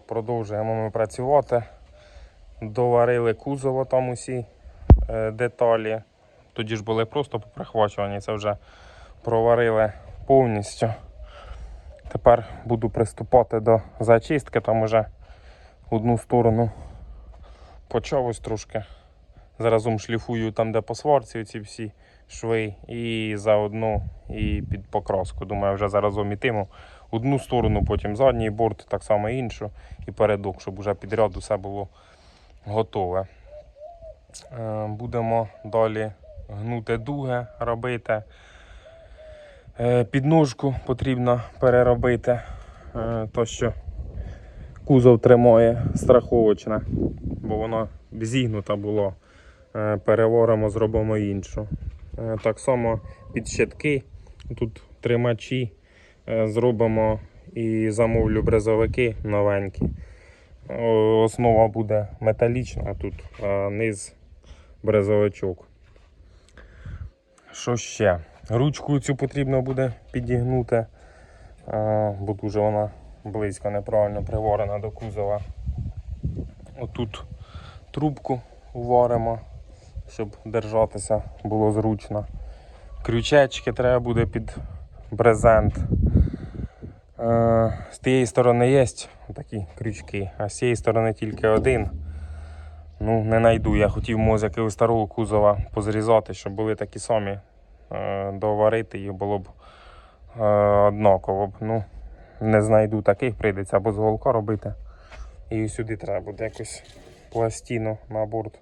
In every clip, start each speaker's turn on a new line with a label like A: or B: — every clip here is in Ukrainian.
A: Продовжуємо ми працювати. Доварили кузово там усі е, деталі. Тоді ж були просто поприхвачувані, це вже проварили повністю. Тепер буду приступати до зачистки, там уже одну сторону почав ось трошки. Заразом шліфую там, де по сварці ці всі шви, і заодно і під покраску. Думаю, вже заразом ітиму одну сторону, потім задній борт, так само іншу, і передок, щоб вже підряд усе було готове. Е, Будемо далі гнути дуги, робити. Е, Підножку потрібно переробити, е, то що кузов тримає страховочне, бо воно зігнута було. Переворимо, зробимо іншу. Так само під щитки, тут тримачі зробимо і замовлю брезовики новенькі. Основа буде металічна, а тут низ брезовичок. Що ще? Ручку цю потрібно буде підігнути, бо дуже вона близько неправильно приворена до кузова. Отут трубку варимо, щоб держатися було зручно. Крючечки треба буде під брезент. Е, З тієї сторони є такі крючки, а з цієї сторони тільки один. Ну, не знайду. Я хотів може якогось старого кузова позрізати, щоб були такі самі. Е, Доварити їх було б е, однаково. Ну, не знайду таких, прийдеться або з голка робити. І сюди треба буде якусь пластину на борт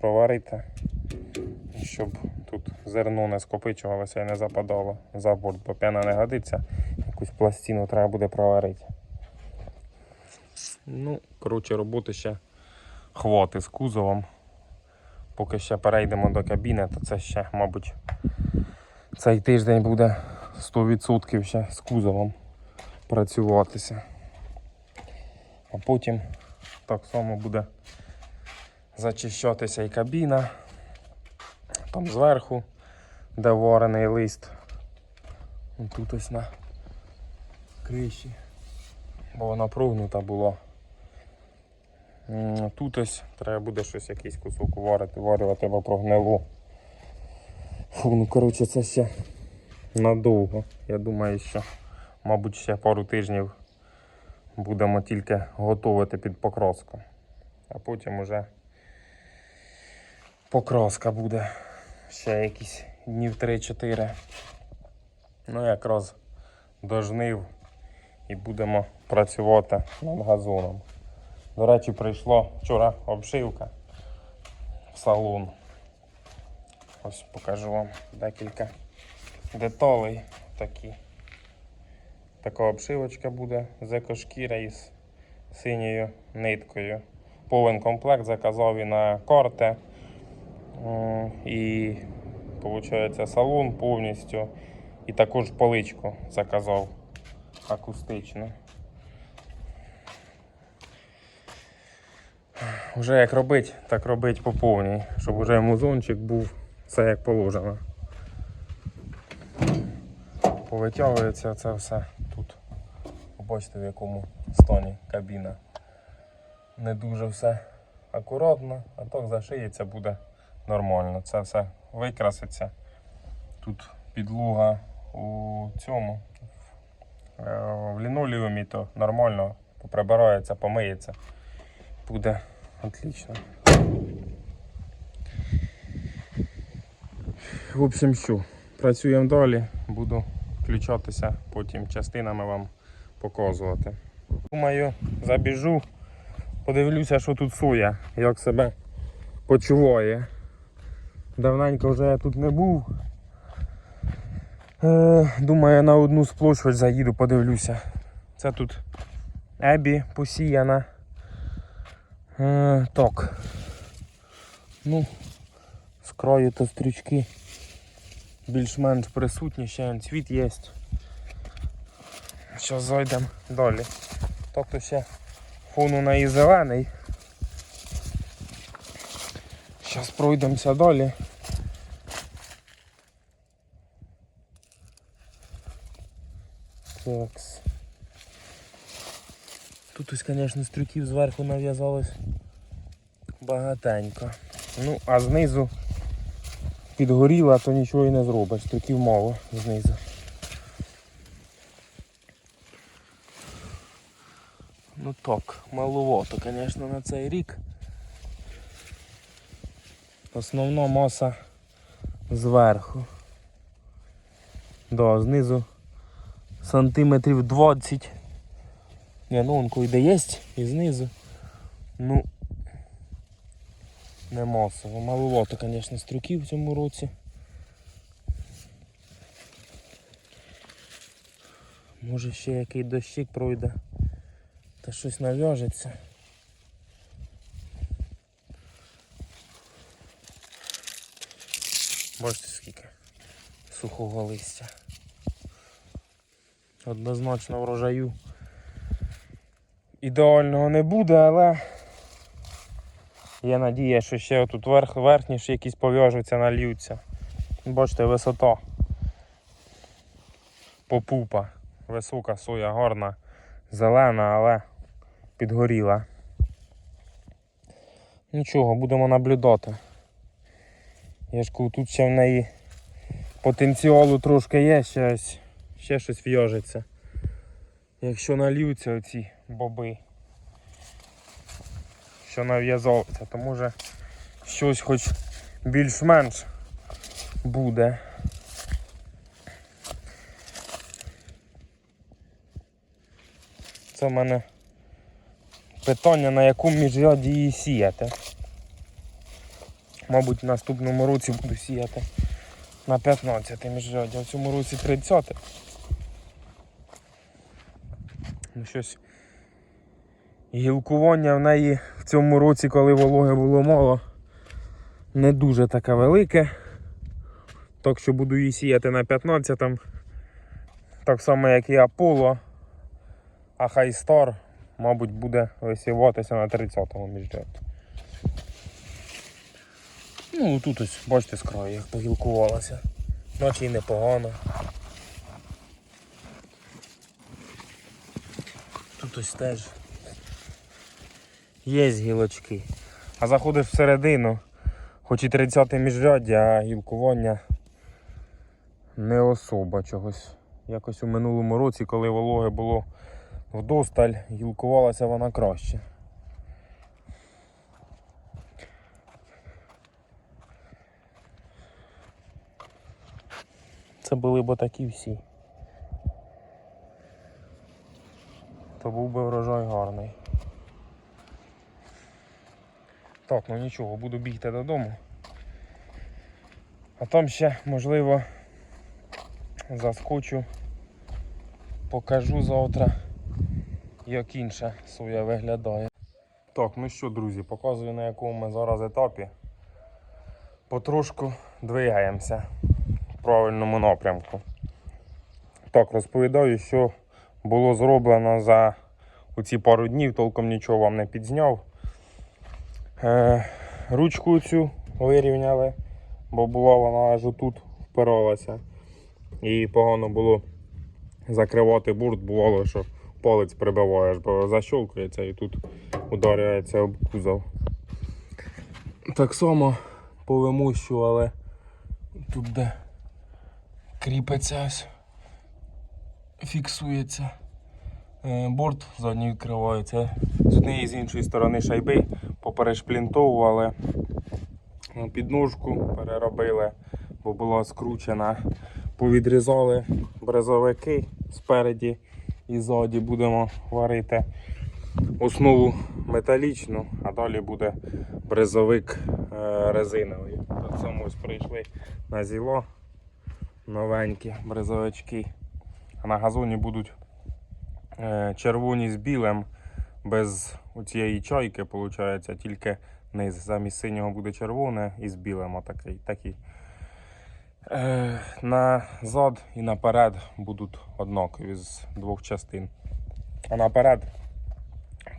A: проварити, щоб тут зерно не скопичувалося і не западало за борт, бо п'яна не годиться. Якусь пластину треба буде проварити. Ну, коротше, роботи ще хвати з кузовом. Поки ще перейдемо до кабіни, то це ще, мабуть, цей тиждень буде 100% ще з кузовом працюватися. А потім так само буде зачищатися і кабіна. Там зверху, де варений лист. Тут ось на криші, бо вона прогнута була. Тут ось треба буде щось якийсь кусок варити, варювати або прогнилу. Фу, ну коротше це ще надовго. Я думаю, що, мабуть, ще пару тижнів будемо тільки готувати під покраску. А потім уже покраска буде ще якісь днів 3-4. Ну, якраз до жнив і будемо працювати над газоном. До речі, прийшла вчора обшивка в салон. Ось покажу вам декілька деталей такі. Така обшивочка буде з екошкіра із синьою ниткою. Повен комплект заказав і на карти. І виходить салон повністю. І також поличку заказав акустичну. Вже як робить, так робить по повній, щоб вже музончик був все як положено. Повитягується це все тут. Побачите в якому стані кабіна. Не дуже все акуратно, а так зашиється буде нормально. Це все викраситься. Тут підлога у цьому е, в лінолеумі, то нормально поприбирається, помиється. Буде отлично. В общем, що, працюємо далі, буду включатися, потім частинами вам показувати. Думаю, забіжу, подивлюся, що тут соя, як себе почуває. Давненько вже я тут не був. Е, думаю, на одну з площ заїду, подивлюся. Це тут ебі посіяна. Е, так. Ну, з краю то стрічки більш-менш присутні, ще цвіт є. Зараз зайдемо далі. Тобто ще фон у неї зелений. Зараз пройдемося далі. Такс. Тут ось, звісно, стрюків зверху нав'язалось багатенько. Ну, а знизу підгоріла, то нічого і не зробиш. Стрюків мало знизу. Ну так, маловато, звісно, на цей рік. Основна маса зверху. Да, знизу сантиметрів 20. Ні, ну он койде є і знизу. Ну не масово. Маловато, звісно, струків в цьому році. Може ще який дощик пройде та щось нав'яжеться. Бачите скільки сухого листя. Однозначно врожаю ідеального не буде, але є надія, що ще тут верх, верхніше якісь пов'яжуться, нальються. Бачите, висота попупа. Висока соя гарна, зелена, але підгоріла. Нічого, будемо наблюдати. Я ж кажу, тут ще в неї потенціалу трошки є, ще, ще щось в'яжеться. Якщо нальються оці боби, що нав'язалися, то може щось хоч більш-менш буде. Це в мене питання, на яку міжряді її сіяти. Мабуть, в наступному році буду сіяти на 15 міжряді, а в цьому році 30. Ну, щось гілкування в неї в цьому році, коли вологи було мало, не дуже таке велике. Так що буду її сіяти на 15 так само, як і Аполло, а Хайстар, мабуть, буде висіватися на 30-му міжряді. Ну, тут ось, бачите, з як погілкувалося. Наче й непогано. Тут ось теж є гілочки. А заходиш всередину, хоч і 30 міжряддя, а гілкування не особа чогось. Якось у минулому році, коли вологи було вдосталь, гілкувалася вона краще. Це були б такі всі. То був би врожай гарний. Так, ну нічого, буду бігти додому. А там ще, можливо, заскочу, покажу завтра, як інша соя виглядає. Так, ну що, друзі, показую на якому ми зараз етапі. Потрошку двигаємося правильному напрямку. Так, розповідаю, що було зроблено за оці пару днів, толком нічого вам не підзняв. Е, ручку цю вирівняли, бо була вона аж отут впиралася. І погано було закривати бурт, бувало, що палець прибиваєш, бо защолкується і тут ударяється об кузов. Так само по вимущу, але тут де кріпиться ось, фіксується. Е, Борт задній відкривається. З однієї з іншої сторони шайби поперешплінтовували ну, підножку, переробили, бо була скручена. Повідрізали брезовики спереді і ззаді будемо варити основу металічну, а далі буде брезовик е, резиновий. Так само ось прийшли на зіло новенькі брезовички. А на газоні будуть е, червоні з білим, без цієї чайки, виходить, тільки низ. Замість синього буде червоне і з білим отакий. Такий. Е, назад і наперед будуть однакові з двох частин. А наперед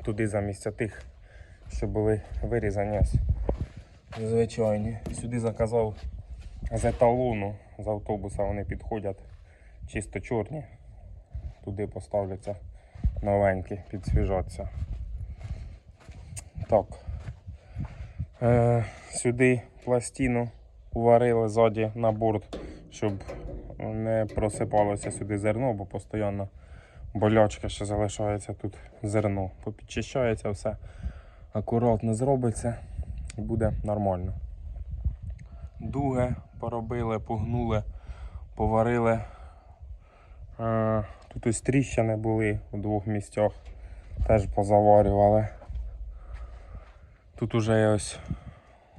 A: туди замість тих, що були вирізані звичайні. Сюди заказав з еталону, з автобуса вони підходять чисто чорні. Туди поставляться новенькі, підсвіжаться. Так. Е, сюди пластину уварили ззаді на борт, щоб не просипалося сюди зерно, бо постійно болячка ще залишається тут зерно. Попідчищається все, акуратно зробиться і буде нормально. Дуги поробили, погнули, поварили. Е, Тут ось тріщини були у двох місцях, теж позаварювали. Тут уже я ось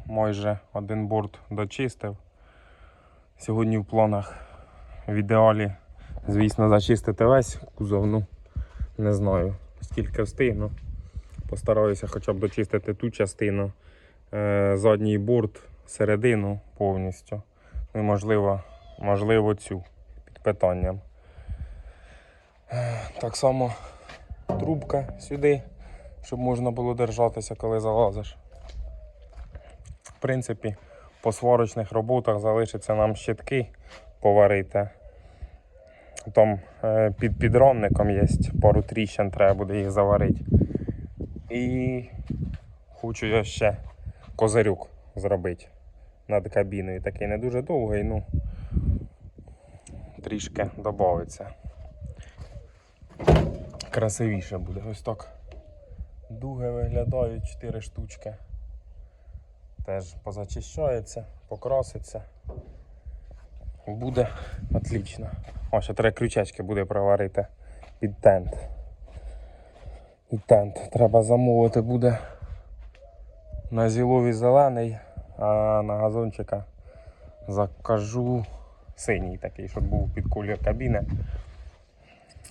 A: майже один борт дочистив. Сьогодні в планах в ідеалі, звісно, зачистити весь кузов. Ну, не знаю, скільки встигну. Постараюся хоча б дочистити ту частину, е, задній борт, середину повністю. Ну і можливо, можливо цю під питанням. Так само трубка сюди, щоб можна було держатися, коли залазиш. В принципі, по сварочних роботах залишиться нам щитки поварити. Там е, під підрамником є пару тріщин, треба буде їх заварити. І хочу я ще козирюк зробити над кабіною. Такий не дуже довгий, ну трішки додається. Красивіше буде. Ось так. Дуги виглядають 4 штучки. Теж позачищається, покраситься. Буде отлично. О, ще треба крючечки буде проварити під тент. І тент треба замовити буде на зілові зелений, а на газончика закажу синій такий, щоб був під колір кабіни.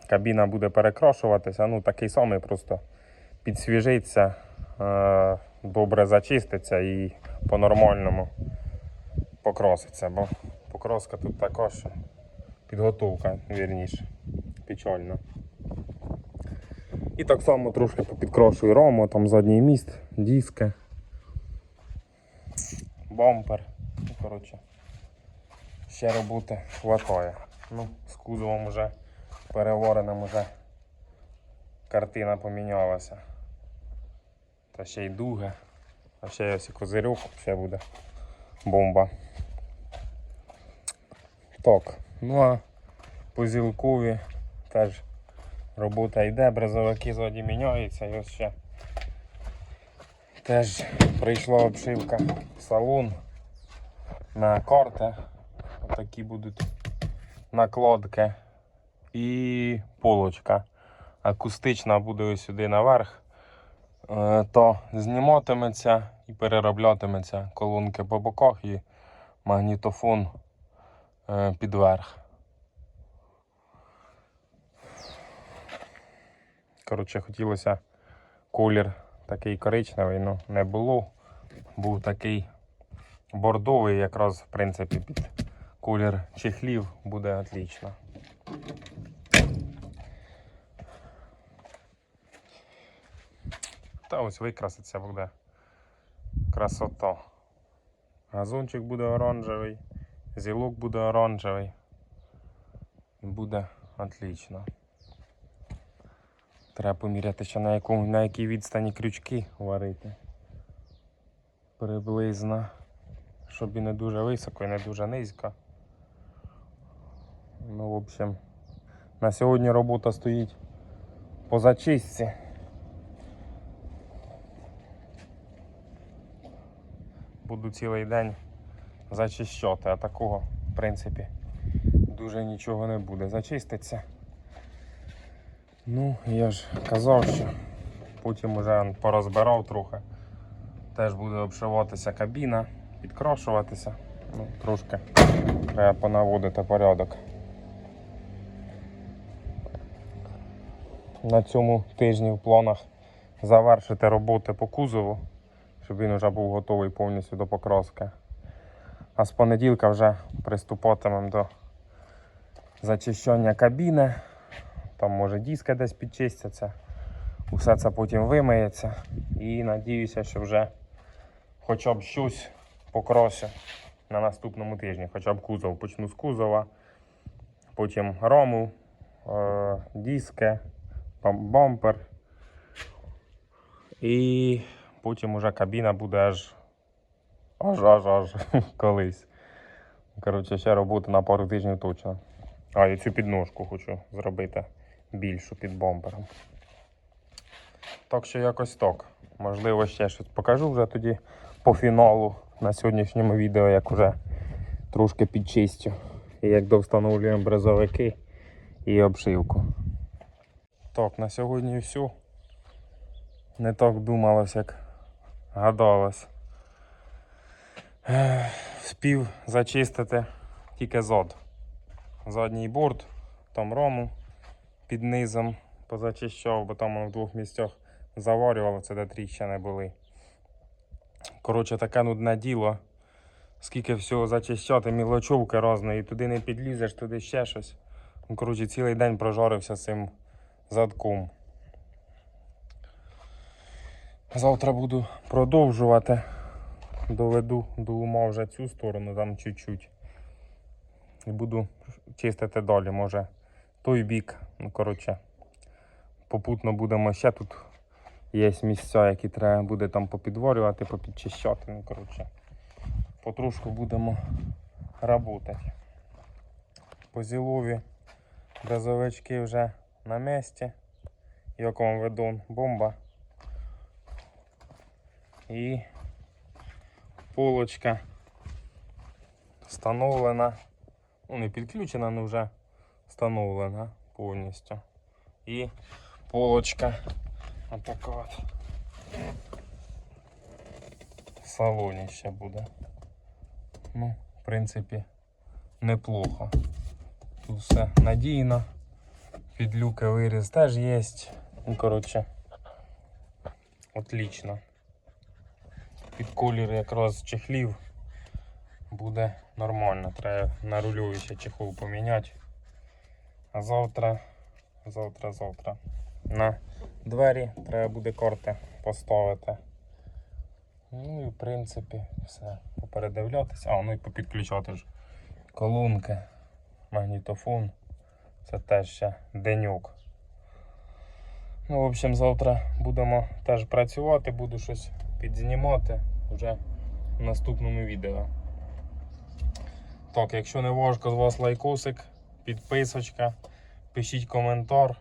A: Кабіна буде перекрашуватися, ну такий самий просто підсвіжиться, е, добре зачиститься і по-нормальному покраситься, бо покраска тут також підготовка, вірніше, печальна. І так само трошки попідкрошую рому, там задній міст, диски, бампер. Ну, коротше, ще роботи хватає. Ну, з кузовом вже перевареним уже картина помінялася. Та ще й дуги, а ще ось і козирюк, ще буде бомба. Так, ну а по зілкові теж робота йде, брезовики ззаді міняються і ось ще теж прийшла обшивка салон на карти. Отакі будуть накладки і полочка. Акустична буде ось сюди наверх, Е, то зніматиметься і перероблятиметься колонки по боках і магнітофон е, підверх. Коротше, хотілося колір такий коричневий, ну не було. Був такий бордовий, якраз в принципі під колір чехлів буде отлично. Та ось викраситься буде красота. Газончик буде оранжевий, зілок буде оранжевий. Буде отлично. Треба поміряти ще на, якому, на якій відстані крючки варити. Приблизно. Щоб і не дуже високо, і не дуже низько. Ну, в общем, на сьогодні робота стоїть по зачистці. Буду цілий день зачищати, а такого, в принципі, дуже нічого не буде. Зачиститься. Ну, я ж казав, що потім уже порозбирав трохи. Теж буде обшиватися кабіна, підкрашуватися. Ну, трошки треба понаводити порядок. На цьому тижні в планах завершити роботи по кузову, щоб він вже був готовий повністю до покраски. А з понеділка вже приступатимемо до зачищення кабіни. Там може диски десь підчистяться. Усе це потім вимиється. І надіюся, що вже хоча б щось покрашу на наступному тижні. Хоча б кузов. Почну з кузова, потім раму, е- диски, бампер. І потім уже кабіна буде аж аж аж аж колись. Коротше, ще роботи на пару тижнів точно. А, і цю підножку хочу зробити більшу під бампером. Так що якось так. Можливо, ще щось покажу вже тоді по фіналу на сьогоднішньому відео, як вже трошки підчистю. І як довстановлюємо брезовики і обшивку. Так, на сьогодні все. Не так думалось, як гадалось. Спів зачистити тільки зод. Задній борт, там рому під низом позачищав, бо там в двох місцях заварювало, це де тріщини були. Коротше, таке нудне діло. Скільки всього зачищати, мілочовки різної, туди не підлізеш, туди ще щось. Ну, Коротше, цілий день прожарився цим задком. Завтра буду продовжувати. Доведу до ума вже цю сторону, там чуть-чуть. І буду чистити далі, може той бік. Ну, коротше, попутно будемо ще тут. Є місця, які треба буде там попідворювати, попідчищати. Ну, коротше, потрошку будемо працювати. По зілові газовички вже на місці. Як вам ведун, бомба. І полочка встановлена. Ну, не підключена, але вже встановлена повністю. І полочка отака от. В салоні ще буде. Ну, в принципі, неплохо. Тут все надійно. Під люки виріз теж є. Ну, коротше, отлично. Під колір якраз чехлів буде нормально. Треба на рульові ще чехол поміняти. Завтра, завтра, завтра на двері треба буде корти поставити. Ну і в принципі все. Попередивлятися. А, ну і попідключати ж колонки, магнітофон. Це теж ще денюк. Ну, в общем, завтра будемо теж працювати, буду щось підзнімати вже в наступному відео. Так, якщо не важко, з вас лайкосик, підписочка, пишіть коментар,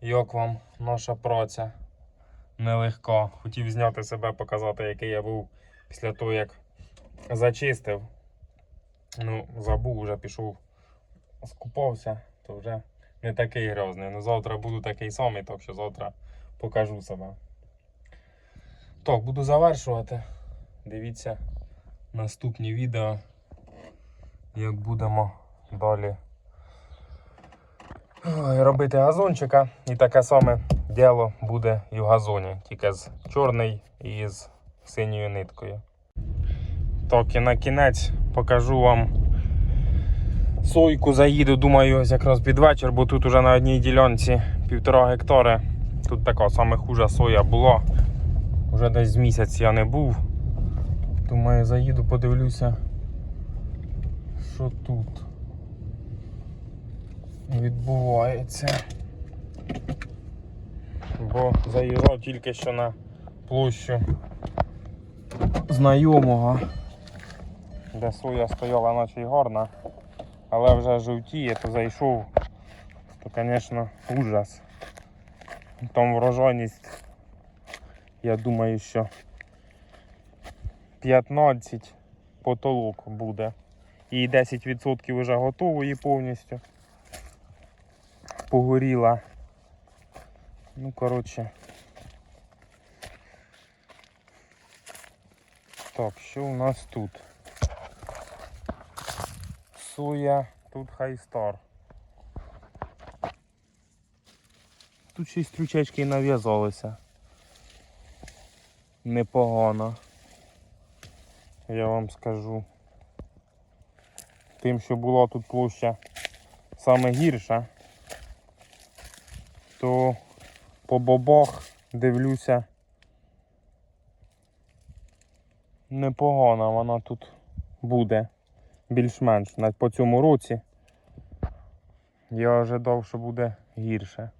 A: як вам наша праця нелегка. Хотів зняти себе, показати, який я був після того, як зачистив. Ну, забув, вже пішов, скупався, то вже не такий грозний. Ну, завтра буду такий самий, так що завтра покажу себе. Так, буду завершувати. Дивіться наступні відео, як будемо далі робити газончика. І таке саме діло буде і в газоні, тільки з чорний і з синьою ниткою. Так, і на кінець покажу вам сойку заїду, думаю, якраз під вечір, бо тут уже на одній ділянці півтора гектари. Тут така саме хужа соя була. Вже десь місяць я не був. Думаю, заїду, подивлюся, що тут відбувається. Бо заїжджав тільки що на площу знайомого, де соя стояла наче й гарна, але вже жовтіє, то зайшов, то, звісно, ужас. Там врожайність я думаю, що 15 потолок буде. І 10% вже готової повністю. Погоріла. Ну, коротше. Так, що у нас тут? Соя, тут хайстар. Тут ще й стручечки нав'язалися непогано. Я вам скажу. Тим, що була тут площа саме гірша, то по бобах дивлюся непогано вона тут буде більш-менш навіть по цьому році. Я ожидав, що буде гірше.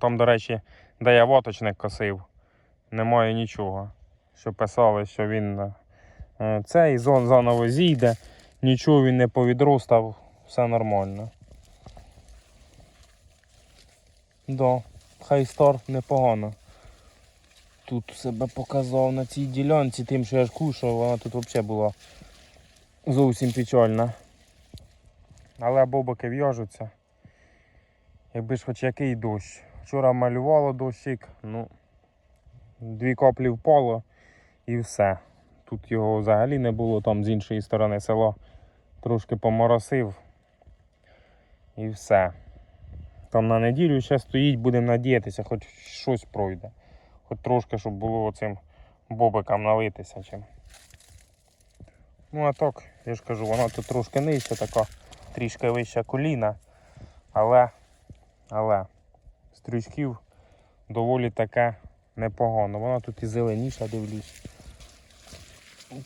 A: Там, до речі, де я воточник косив, немає нічого. Що писали, що він е, цей зон заново зійде, нічого він не повідростав, все нормально. Да, хайстор непогано. Тут себе показав на цій ділянці, тим, що я ж кушав, вона тут взагалі була зовсім печальна. Але бобики в'яжуться. Якби ж хоч який дощ. Вчора малювало дощик, ну дві каплі впало і все. Тут його взагалі не було, там з іншої сторони село трошки поморосив. І все. Там на неділю ще стоїть, будемо надіятися, хоч щось пройде. Хоч трошки, щоб було оцим бобикам налитися чим. Ну а так, я ж кажу, вона тут трошки нижча, така трішки вища коліна, але, але стрючків доволі таке непогано. Вона тут і зеленіша, дивлюсь.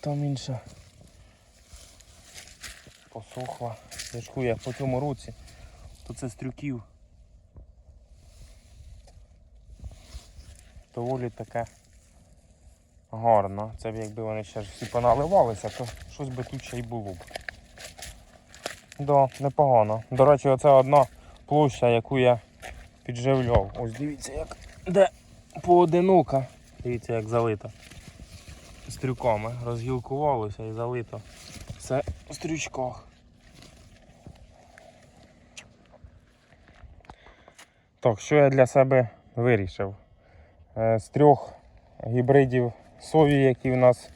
A: Там інша посохла. Кажу, як по цьому році, то це стрюків. Доволі таке гарно. Це б якби вони ще всі поналивалися, то щось би тут ще й було б. Да, непогано. До речі, оце одна площа, яку я підживляв. Ось дивіться, як де поодинока. Дивіться, як залито. Стрюками. Розгілкувалося і залито. Все в стрючках. Так, що я для себе вирішив? Е, З трьох гібридів сої, які в нас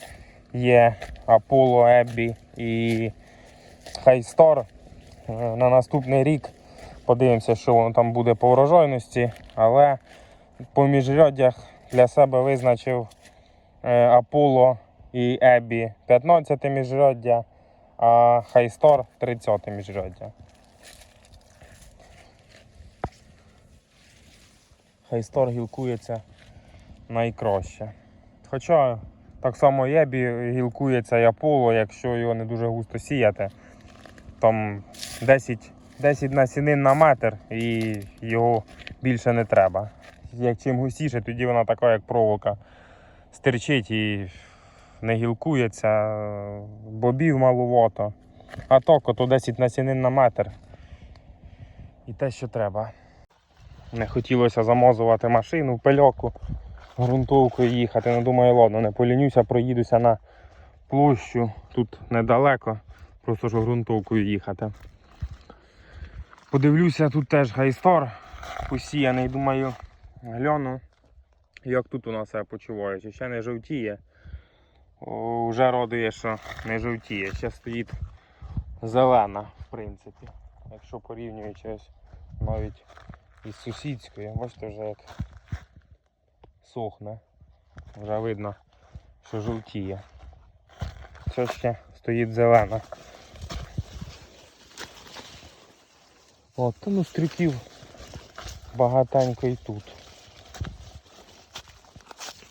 A: є, Apollo, Еббі і Хайстор. На наступний рік подивимося, що воно там буде по врожайності, але по міжряддях для себе визначив е, Apollo і Еббі 15 міжряддя, а Хайстор 30 міжряддя. Хайстор гілкується найкраще. Хоча так само Ебі гілкується і Аполло, якщо його не дуже густо сіяти. Там 10, 10 насінин на метр і його більше не треба. Як чим густіше, тоді вона така, як проволока, стирчить і не гілкується, бобів маловато. А так, ото 10 насінин на метр. І те, що треба. Не хотілося замазувати машину пильоку, ґрунтовкою їхати. Ну думаю, ладно, не полінюся, проїдуся на площу. Тут недалеко, просто що ґрунтовкою їхати. Подивлюся, тут теж гайстор посіяний, думаю, гляну, як тут у нас себе почуває, чи ще не жовтіє. О, вже радує, що не жовтіє, ще стоїть зелена, в принципі. Якщо порівнюючи ось навіть із сусідської, бачите вже як сохне. Вже видно, що жовтіє. Це ще стоїть зелена. От, та ну стрюків багатенько і тут.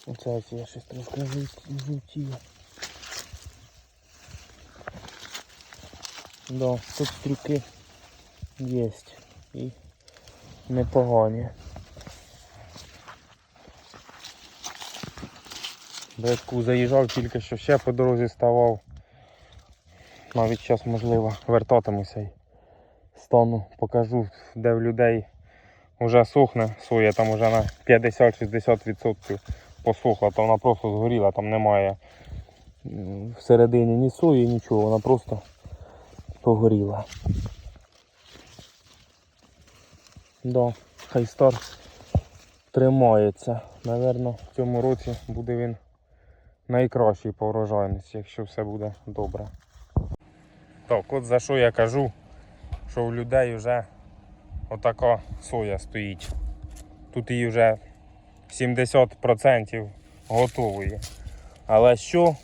A: Оце я щось трошки жовт- жовтіє. Да, тут стрюки є. І непогані. Братку заїжджав тільки що ще по дорозі ставав. Навіть зараз можливо вертатимуся і стану, покажу, де в людей вже сухне соя, там вже на 50-60% посохла, то вона просто згоріла, там немає всередині ні сої, нічого, вона просто погоріла. Да, хайстар тримається. Наверно, в цьому році буде він найкращий по врожайності, якщо все буде добре. Так, от за що я кажу, що в людей вже отака соя стоїть. Тут її вже 70% готової. Але що?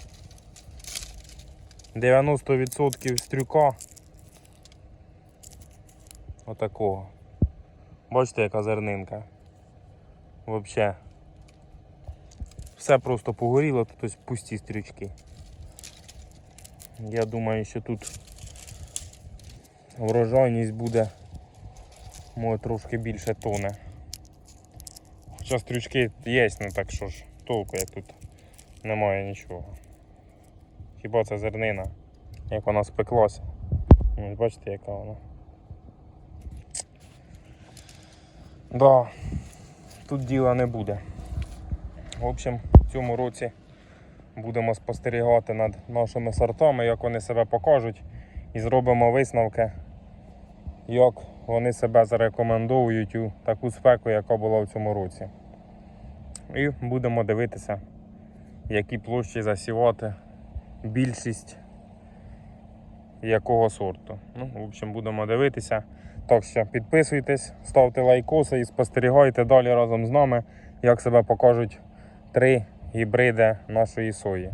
A: 90% стрюка отакого. Бачите, яка зернинка. Взагалі. Все просто погоріло, тут ось пусті стрічки. Я думаю, що тут врожайність буде може трошки більше тони. Зараз стрючки є, ну так що ж, толку як тут немає нічого. Хіба це зернина, як вона спеклася. Ну, бачите, яка вона. Да, тут діла не буде. В общем, в цьому році будемо спостерігати над нашими сортами, як вони себе покажуть, і зробимо висновки, як вони себе зарекомендують у таку спеку, яка була в цьому році. І будемо дивитися, які площі засівати, більшість якого сорту. Ну, в общем, будемо дивитися. Так що підписуйтесь, ставте лайкоси і спостерігайте далі разом з нами, як себе покажуть три гібриди нашої сої.